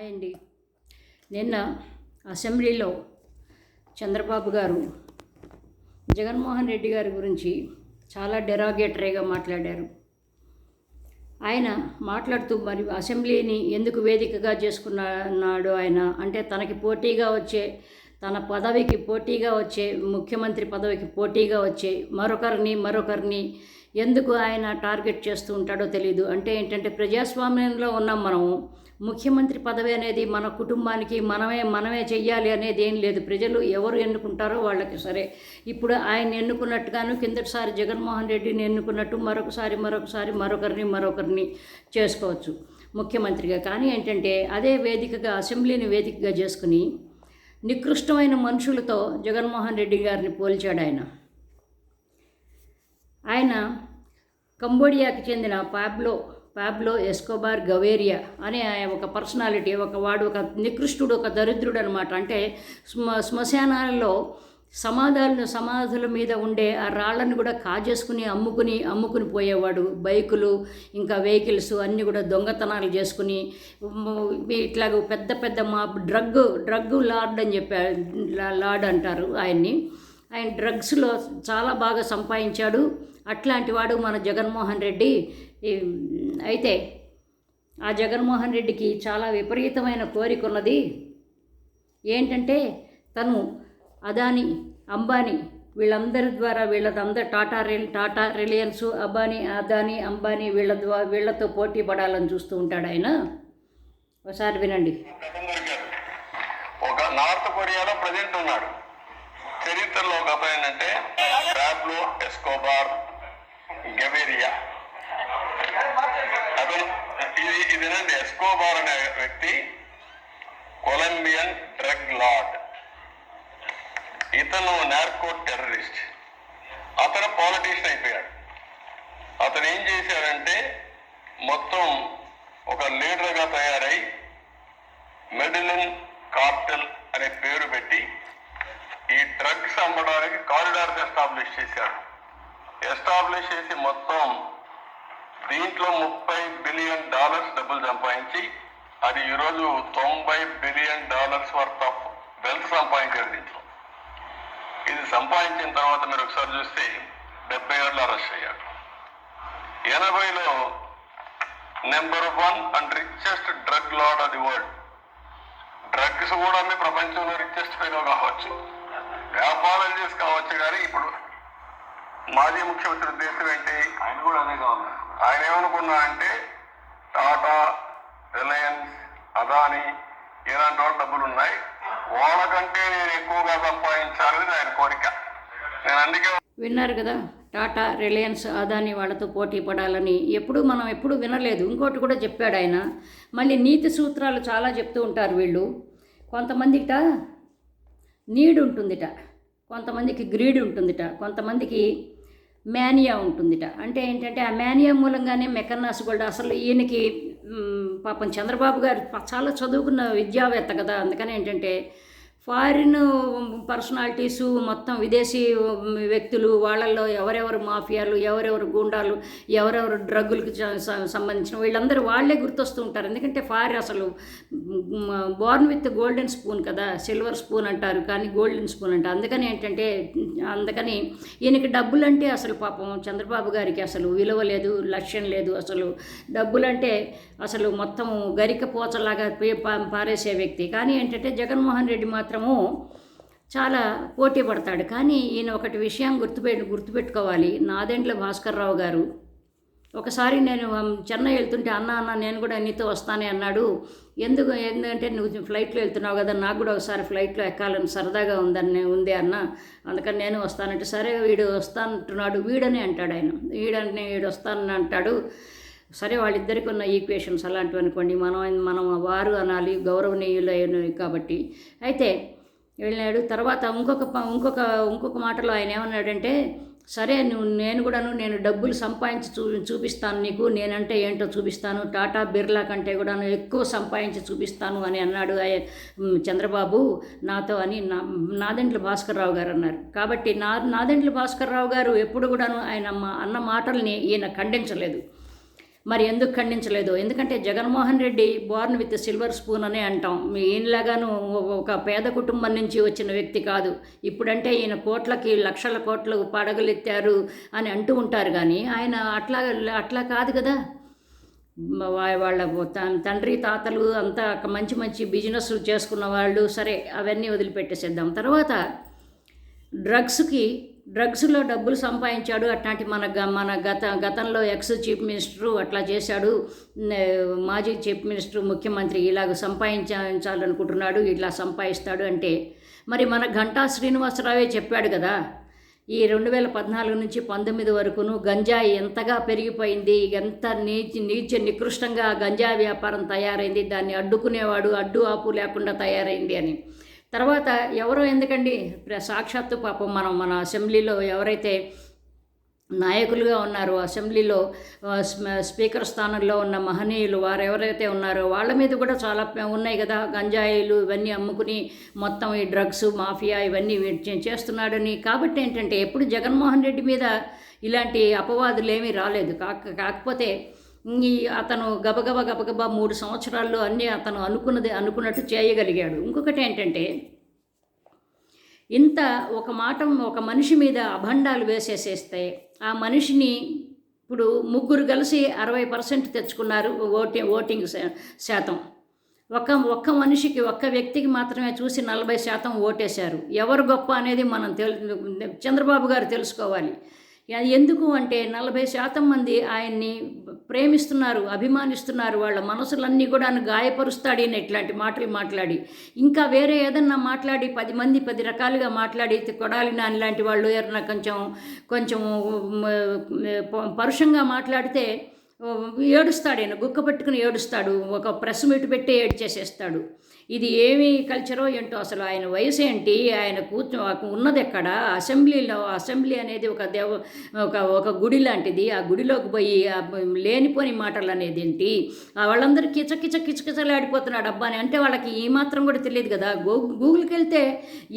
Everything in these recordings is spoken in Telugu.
హాయ్ అండి నిన్న అసెంబ్లీలో చంద్రబాబు గారు జగన్మోహన్ రెడ్డి గారి గురించి చాలా డెరాగేటరీగా మాట్లాడారు. ఆయన మాట్లాడుతూ మరి అసెంబ్లీని ఎందుకు వేదికగా చేసుకున్నాడు ఆయన? అంటే తనకి పోటీగా వచ్చే తన పదవికి పోటీగా వచ్చే ముఖ్యమంత్రి పదవికి పోటీగా వచ్చే మరొకరిని మరొకరిని ఎందుకు ఆయన టార్గెట్ చేస్తూ ఉంటాడో తెలియదు అంటే ఏంటంటే ప్రజాస్వామ్యంలో ఉన్నాం మనము. ముఖ్యమంత్రి పదవి అనేది మన కుటుంబానికి మనమే మనమే చెయ్యాలి అనేది ఏం లేదు. ప్రజలు ఎవరు ఎన్నుకుంటారో వాళ్ళకి సరే. ఇప్పుడు ఆయన ఎన్నుకున్నట్టుగాను కిందటిసారి జగన్మోహన్ రెడ్డిని ఎన్నుకున్నట్టు మరొకసారి మరొకసారి మరొకరిని మరొకరిని చేసుకోవచ్చు ముఖ్యమంత్రిగా. కానీ ఏంటంటే అదే వేదికగా అసెంబ్లీని వేదికగా చేసుకుని నికృష్టమైన మనుషులతో జగన్మోహన్ రెడ్డి గారిని పోల్చాడు ఆయన. ఆయన కంబోడియాకి చెందిన పాబ్లో పాబ్లో ఎస్కోబార్ గవేరియా అనే ఒక పర్సనాలిటీ ఒక వాడు ఒక నికృష్టుడు ఒక దరిద్రుడు అనమాట అంటే స్మ శ్మశానాలలో సమాధాలను సమాధుల మీద ఉండే ఆ రాళ్ళను కూడా కాజేసుకుని అమ్ముకుని అమ్ముకుని పోయేవాడు. బైకులు ఇంకా వెహికల్స్ అన్నీ కూడా దొంగతనాలు చేసుకుని ఇట్లాగ పెద్ద పెద్ద మా డ్రగ్ డ్రగ్ లార్డ్ అని చెప్పారు లార్డ్ అంటారు ఆయన్ని. ఆయన డ్రగ్స్లో చాలా బాగా సంపాదించాడు. అట్లాంటి వాడు మన జగన్మోహన్ రెడ్డి. అయితే ఆ జగన్మోహన్ రెడ్డికి చాలా విపరీతమైన కోరిక ఉన్నది. ఏంటంటే తను అదాని అంబానీ వీళ్ళందరి ద్వారా వీళ్ళదంతా టాటా రిల్ టాటా రిలయన్స్ అబానీ అదానీ అంబానీ వీళ్ళ ద్వారా వీళ్ళతో పోటీ పడాలని చూస్తూ ఉంటాడు ఆయన. ఒకసారి వినండి. ఒక నార్త్ కొరియాలో ప్రజెంట్ ఉన్నాడు. చరిత్రలో ఒక అబ్బాయి ఏంటంటే ఎస్కోబార్ గెవేరియా అతను ఇది ఇదేనండి ఎస్కోబార్ అనే వ్యక్తి కొలంబియన్ డ్రగ్ లార్డ్ ఇతను నార్కో టెర్రరిస్ట్ అతను పాలిటీషియన్ అయిపోయాడు. అతను ఏం చేశాడంటే మొత్తం ఒక లీడర్గా తయారై మెడిలిన్ కార్టెల్ అనే పేరు పెట్టి ఈ డ్రగ్స్ అమ్మడానికి కారిడార్స్ ఎస్టాబ్లిష్ చేశాడు. ఎస్టాబ్లిష్ చేసి మొత్తం దీంట్లో ముప్పై బిలియన్ డాలర్స్ డబ్బులు సంపాదించి అది ఈరోజు తొంభై billion dollars worth of wealth సంపాదించారు దీంట్లో. ఇది సంపాదించిన తర్వాత మీరు ఒకసారి చూస్తే డెబ్బై ఏళ్ళు అరెస్ట్ అయ్యాడు ఎనభైలో number one and richest drug lord of the world drugs కూడా మీ ప్రపంచంలో రిచెస్ట్ ఫెలో కావచ్చు. వ్యాపారం చేసి కావచ్చు కానీ ఇప్పుడు మాజీ ముఖ్యమంత్రి ఉద్దేశం ఏంటి? ఆయన కూడా అదే కావాలి. ఆయన ఏమనుకున్నా అంటే టాటా రిలయన్స్ అదాని ఇలాంటి వాళ్ళ డబ్బులు ఉన్నాయి వాళ్ళకంటే నేను ఎక్కువగా సంపాదించాలని ఆయన కోరిక. నేను అందుకే విన్నారు కదా టాటా రిలయన్స్ అదాని వాళ్ళతో పోటీ పడాలని. ఎప్పుడు మనం ఎప్పుడు వినలేదు. ఇంకోటి కూడా చెప్పాడు ఆయన. మళ్ళీ నీతి సూత్రాలు చాలా చెప్తూ ఉంటారు వీళ్ళు. కొంతమందిట నీడ్ ఉంటుందిట కొంతమందికి గ్రీడ్ ఉంటుందిట కొంతమందికి మేనియా ఉంటుందిట. అంటే ఏంటంటే ఆ మేనియా మూలంగానే మెకన్నాస్ కూడా అసలు ఈయనకి పాపం చంద్రబాబు గారు చాలా చదువుకున్న విద్యావేత్త కదా. అందుకని ఏంటంటే ఫారిన్ పర్సనాలిటీస్ మొత్తం విదేశీ వ్యక్తులు వాళ్ళల్లో ఎవరెవరు మాఫియాలు ఎవరెవరు గూండాలు ఎవరెవరు డ్రగ్గులకు సంబంధించిన వీళ్ళందరూ వాళ్ళే గుర్తొస్తూ ఉంటారు ఎందుకంటే ఫారిన్ అసలు బోర్న్ విత్ గోల్డెన్ స్పూన్ కదా సిల్వర్ స్పూన్ అంటారు కానీ గోల్డెన్ స్పూన్ అంటారు. అందుకని ఏంటంటే అందుకని ఈయనకి డబ్బులంటే అసలు పాపం చంద్రబాబు గారికి అసలు విలువ లేదు లక్ష్యం లేదు. అసలు డబ్బులంటే అసలు మొత్తము గరిక పోచలాగా పారేసే వ్యక్తి. కానీ ఏంటంటే జగన్మోహన్ రెడ్డి మాత్రము చాలా పోటీ పడతాడు. కానీ ఈయన ఒకటి విషయం గుర్తుపెట్టు గుర్తుపెట్టుకోవాలి. నాదెండ్ల భాస్కర్ రావు గారు ఒకసారి నేను చెన్నై వెళ్తుంటే అన్న అన్న నేను కూడా నీతో వస్తానే అన్నాడు. ఎందుకు ఎందుకంటే నువ్వు ఫ్లైట్లో వెళ్తున్నావు కదా నాకు కూడా ఒకసారి ఫ్లైట్లో ఎక్కాలని సరదాగా ఉందని ఉంది అన్న. అందుకని నేను వస్తానంటే సరే వీడు వస్తానంటున్నాడు. వీడని అంటాడు ఆయన. వీడని వీడు వస్తానని అంటాడు. సరే వాళ్ళిద్దరికి ఉన్న ఈక్వేషన్స్ అలాంటివి అనుకోండి మనం మనం వారు అనాలి గౌరవనీయులైనవి కాబట్టి. అయితే వెళ్ళాడు తర్వాత ఇంకొక ప- ఇంకొక ఇంకొక మాటలో ఆయన ఏమన్నాడంటే సరే నువ్వు నేను కూడాను నేను డబ్బులు సంపాదించి చూ చూపిస్తాను నీకు నేనంటే ఏంటో చూపిస్తాను టాటా బిర్లా కంటే కూడాను ఎక్కువ సంపాదించి చూపిస్తాను అని అన్నాడు చంద్రబాబు. నాతో అని నా నాదెండ్ల భాస్కర్ రావు గారు అన్నారు. కాబట్టి నా నాదెండ్ల భాస్కర్ రావు గారు ఎప్పుడు కూడాను ఆయన మా- అన్న మాటల్ని ఈయన ఖండించలేదు. మరి ఎందుకు ఖండించలేదు? ఎందుకంటే Jaganmohan Reddy born with silver spoon అనే అంటాం. మీ ఈయనలాగాను ఒక పేద కుటుంబం నుంచి వచ్చిన వ్యక్తి కాదు. ఇప్పుడంటే ఈయన కోట్లకి లక్షల కోట్లు పడగలెత్తారు అని అంటూ ఉంటారు కానీ ఆయన అట్లా అట్లా కాదు కదా. వాళ్ళ తండ్రి తాతలు అంతా మంచి మంచి బిజినెస్లు చేసుకున్న వాళ్ళు సరే అవన్నీ వదిలిపెట్టేసేద్దాం. తర్వాత డ్రగ్స్కి డ్రగ్స్లో డబ్బులు సంపాదించాడు. అట్లాంటి మన గ మన గత గతంలో ఎక్స్ చీఫ్ మినిస్టరు అట్లా చేశాడు. మాజీ చీఫ్ మినిస్టర్ ముఖ్యమంత్రి ఇలాగ సంపాదించాలనుకుంటున్నాడు ఇట్లా సంపాదిస్తాడు అంటే మరి మన ఘంటా శ్రీనివాసరావే చెప్పాడు కదా ఈ రెండు వేల పద్నాలుగు నుంచి పంతొమ్మిది వరకును గంజాయి ఎంతగా పెరిగిపోయింది ఎంత నీచ నీచ నికృష్టంగా గంజాయి వ్యాపారం తయారైంది దాన్ని అడ్డుకునేవాడు అడ్డు ఆపు లేకుండా తయారైంది అని. తర్వాత ఎవరో ఎందుకండి? సాక్షాత్తు పాపం మనం మన అసెంబ్లీలో ఎవరైతే నాయకులుగా ఉన్నారు అసెంబ్లీలో స్పీకర్ స్థానంలో ఉన్న మహనీయులు వారు ఎవరైతే ఉన్నారో వాళ్ళ మీద కూడా చాలా ఉన్నాయి కదా. గంజాయిలు ఇవన్నీ అమ్ముకుని మొత్తం ఈ డ్రగ్స్ మాఫియా ఇవన్నీ చే- చేస్తున్నాడని. కాబట్టి ఏంటంటే ఎప్పుడు జగన్మోహన్ రెడ్డి మీద ఇలాంటి అపవాదులు ఏమీ రాలేదు. కాక కాకపోతే ఈ అతను గబగబ గబగబా మూడు సంవత్సరాల్లో అన్నీ అతను అనుకున్నది అనుకున్నట్టు చేయగలిగాడు. ఇంకొకటి ఏంటంటే ఇంత ఒక మాట ఒక మనిషి మీద అభండాలు వేసేసేస్తే ఆ మనిషిని ఇప్పుడు ముగ్గురు కలిసి అరవై పర్సెంట్ తెచ్చుకున్నారు ఓటి ఓటింగ్ శాతం. ఒక ఒక్క మనిషికి ఒక్క వ్యక్తికి మాత్రమే చూసి నలభై శాతం ఓటేశారు. ఎవరు గొప్ప అనేది మనం తెలు చంద్రబాబు గారు తెలుసుకోవాలి. ఎందుకు అంటే నలభై శాతం మంది ఆయన్ని ప్రేమిస్తున్నారు అభిమానిస్తున్నారు వాళ్ళ మనసులన్నీ కూడా గాయపరుస్తాడు అని ఇట్లాంటి మాటలు మాట్లాడి. ఇంకా వేరే ఏదన్నా మాట్లాడి పది మంది పది రకాలుగా మాట్లాడి కొడాలి నాని లాంటి వాళ్ళు ఎవరన్నా కొంచెం కొంచెం పరుషంగా మాట్లాడితే ఏడుస్తాడు ఆయన గుక్క పెట్టుకుని ఏడుస్తాడు ఒక ప్రెస్ మీట్ పెట్టి ఏడ్చేసేస్తాడు. ఇది ఏమి కల్చరో ఏంటో అసలు ఆయన వయసు ఏంటి? ఆయన కూర్చో ఉన్నది ఎక్కడ? అసెంబ్లీలో అసెంబ్లీ అనేది ఒక దేవ ఒక ఒక గుడి లాంటిది. ఆ గుడిలోకి పోయి లేనిపోని మాటలు అనేది ఏంటి వాళ్ళందరూ కిచకిచ కిచకిచలాడిపోతున్నాడు అబ్బాని అంటే వాళ్ళకి ఈ మాత్రం కూడా తెలియదు కదా. గూ గూగుల్కి వెళ్తే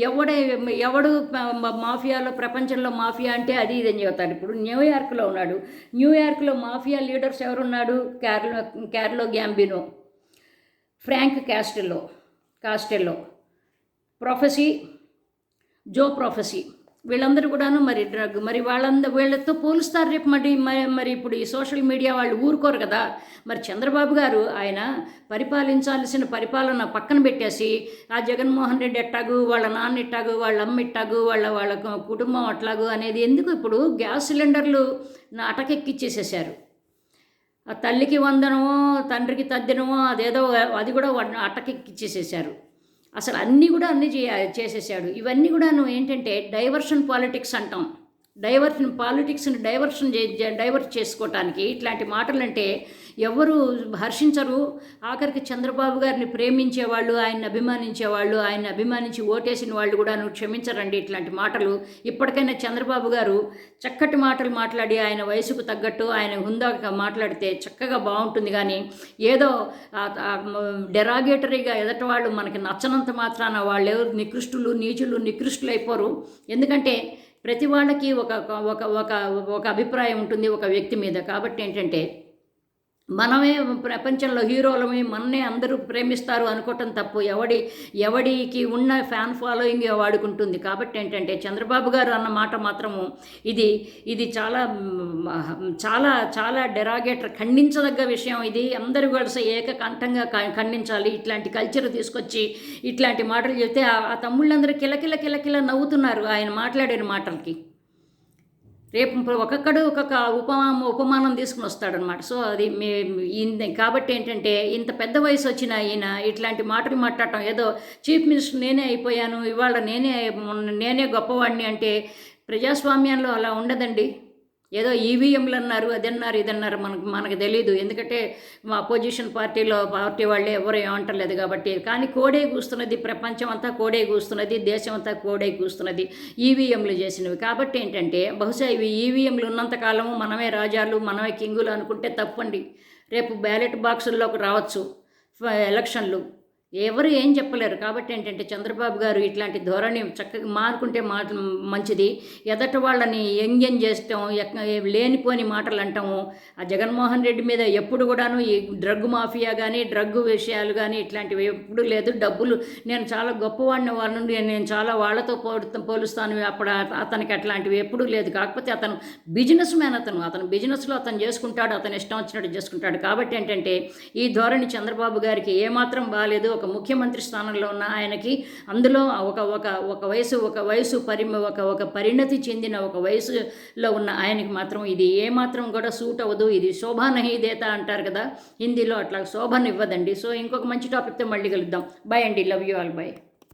ఎవడే ఎవడు మాఫియాలో ప్రపంచంలో మాఫియా అంటే అది ఇది అని చెబుతాడు. ఇప్పుడు న్యూయార్క్లో ఉన్నాడు. న్యూయార్క్లో mafia leaders ఎవరున్నాడు? Carlo Carlo Gambino. Frank Castillo Costello. Profaci Joe Profaci. వీళ్ళందరూ కూడాను మరి డ్రగ్ మరి వాళ్ళంద వీళ్ళతో పోలుస్తారు రేపు మరి మరి మరి ఇప్పుడు ఈ సోషల్ మీడియా వాళ్ళు ఊరుకోరు కదా. మరి చంద్రబాబు గారు ఆయన పరిపాలించాల్సిన పరిపాలన పక్కన పెట్టేసి ఆ జగన్మోహన్ రెడ్డి ఎట్టాగు వాళ్ళ నాన్న ఇట్టాగు వాళ్ళ అమ్మ ఇట్టాగు వాళ్ళ వాళ్ళ కుటుంబం అట్లాగు అనేది ఎందుకు ఇప్పుడు గ్యాస్ సిలిండర్లు నా అటకెక్కిచ్చేసేసారు ఆ తల్లికి వందనమో తండ్రికి తద్దినమో అదేదో అది కూడా వాడిని అట్టకెక్కిచ్చేసేసారు అసలు అన్నీ కూడా అన్నీ చే చేసేసాడు. ఇవన్నీ కూడాను ఏంటంటే డైవర్షన్ పాలిటిక్స్ అంటాం. డైవర్షన్ పాలిటిక్స్ని డైవర్షన్ చే డైవర్ట్ చేసుకోవటానికి ఇట్లాంటి మాటలంటే ఎవరు హర్షించరు. ఆఖరికి చంద్రబాబు గారిని ప్రేమించేవాళ్ళు ఆయన్ని అభిమానించేవాళ్ళు ఆయన్ని అభిమానించి ఓటేసిన వాళ్ళు కూడా నువ్వు క్షమించరండి ఇట్లాంటి మాటలు. ఇప్పటికైనా చంద్రబాబు గారు చక్కటి మాటలు మాట్లాడి ఆయన వయసుకు తగ్గట్టు ఆయన హుందాగా మాట్లాడితే చక్కగా బాగుంటుంది కానీ ఏదో డెరాగేటరీగా ఎదట వాళ్ళు మనకి నచ్చనంత మాత్రాన వాళ్ళు ఎవరు నికృష్టులు నీచులు నికృష్టులు అయిపోరు ఎందుకంటే ప్రతి వాళ్ళకి ఒక ఒక ఒక ఒక అభిప్రాయం ఉంటుంది ఒక వ్యక్తి మీద. కాబట్టి ఏంటంటే మనమే ప్రపంచంలో హీరోలమే మననే అందరూ ప్రేమిస్తారు అనుకోవటం తప్పు. ఎవడి ఎవడికి ఉన్న ఫ్యాన్ ఫాలోయింగ్ వాడుకుంటుంది. కాబట్టి ఏంటంటే చంద్రబాబు గారు అన్న మాట మాత్రము ఇది ఇది చాలా చాలా చాలా డెరాగేటర్ ఖండించదగ్గ విషయం ఇది. అందరూ కలిసి ఏకకంఠంగా ఖండించాలి. ఇట్లాంటి కల్చర్ తీసుకొచ్చి ఇట్లాంటి మాటలు చెప్తే ఆ ఆ తమ్ముళ్ళందరూ కిలకిల కిలకిల నవ్వుతున్నారు ఆయన మాట్లాడిన మాటలకి. రేపు ఇప్పుడు ఒక్కొక్కడు ఒక్కొక్క ఉపమా ఉపమానం తీసుకుని వస్తాడనమాట సో అది మే కాబట్టి ఏంటంటే ఇంత పెద్ద వయసు వచ్చిన ఈయన ఇట్లాంటి మాటలు మాట్లాడటం ఏదో చీఫ్ మినిస్టర్ నేనే అయిపోయాను ఇవాళ నేనే నేనే గొప్పవాడిని అంటే ప్రజాస్వామ్యంలో అలా ఉండదండి. ఏదో ఈవీఎంలు అన్నారు అది అన్నారు ఇది అన్నారు మనకు మనకు తెలియదు ఎందుకంటే మా అపోజిషన్ పార్టీలో పార్టీ వాళ్ళే ఎవరు ఏమంటలేదు కాబట్టి. కానీ కోడే కూస్తున్నది ప్రపంచం అంతా కోడే కూస్తున్నది దేశం అంతా కోడే కూస్తున్నది ఈవీఎంలు చేసినవి. కాబట్టి ఏంటంటే బహుశా ఇవి ఈవీఎంలు ఉన్నంతకాలము మనమే రాజాలు మనమే కింగులు అనుకుంటే తప్పండి. రేపు బ్యాలెట్ బాక్సుల్లోకి రావచ్చు ఫ- ఎలక్షన్లు. ఎవరు ఏం చెప్పలేరు. కాబట్టి ఏంటంటే చంద్రబాబు గారు ఇట్లాంటి ధోరణి చక్కగా మారుకుంటే మాట మంచిది. ఎదట వాళ్ళని ఎంగేం చేస్తాం ఎక్క- లేనిపోని మాటలు అంటాము. ఆ జగన్మోహన్ రెడ్డి మీద ఎప్పుడు కూడాను ఈ డ్రగ్ మాఫియా కానీ డ్రగ్ విషయాలు కానీ ఇట్లాంటివి ఎప్పుడు లేదు. డబ్బులు నేను చాలా గొప్పవాడిని వాళ్ళ నుండి నేను చాలా వాళ్ళతో పోలుస్తాను. అప్పుడు అతనికి అట్లాంటివి ఎప్పుడూ లేదు. కాకపోతే అతను బిజినెస్ మ్యాన్ అతను. అతను బిజినెస్లో అతను చేసుకుంటాడు. అతను ఇష్టం వచ్చినట్టు చేసుకుంటాడు. కాబట్టి ఏంటంటే ఈ ధోరణి చంద్రబాబు గారికి ఏమాత్రం బాగాలేదు ఒక ముఖ్యమంత్రి స్థానంలో ఉన్న ఆయనకి అందులో ఒక ఒక ఒక వయసు ఒక వయసు పరి ఒక ఒక పరిణతి చెందిన ఒక వయసులో ఉన్న ఆయనకి మాత్రం ఇది ఏమాత్రం కూడా సూట్ అవ్వదు. ఇది శోభా నహీదేత అంటారు కదా హిందీలో అట్లా శోభనివ్వదండి. సో ఇంకొక మంచి టాపిక్తో మళ్ళీ కలుద్దాం. బాయ్ అండి. Love you all by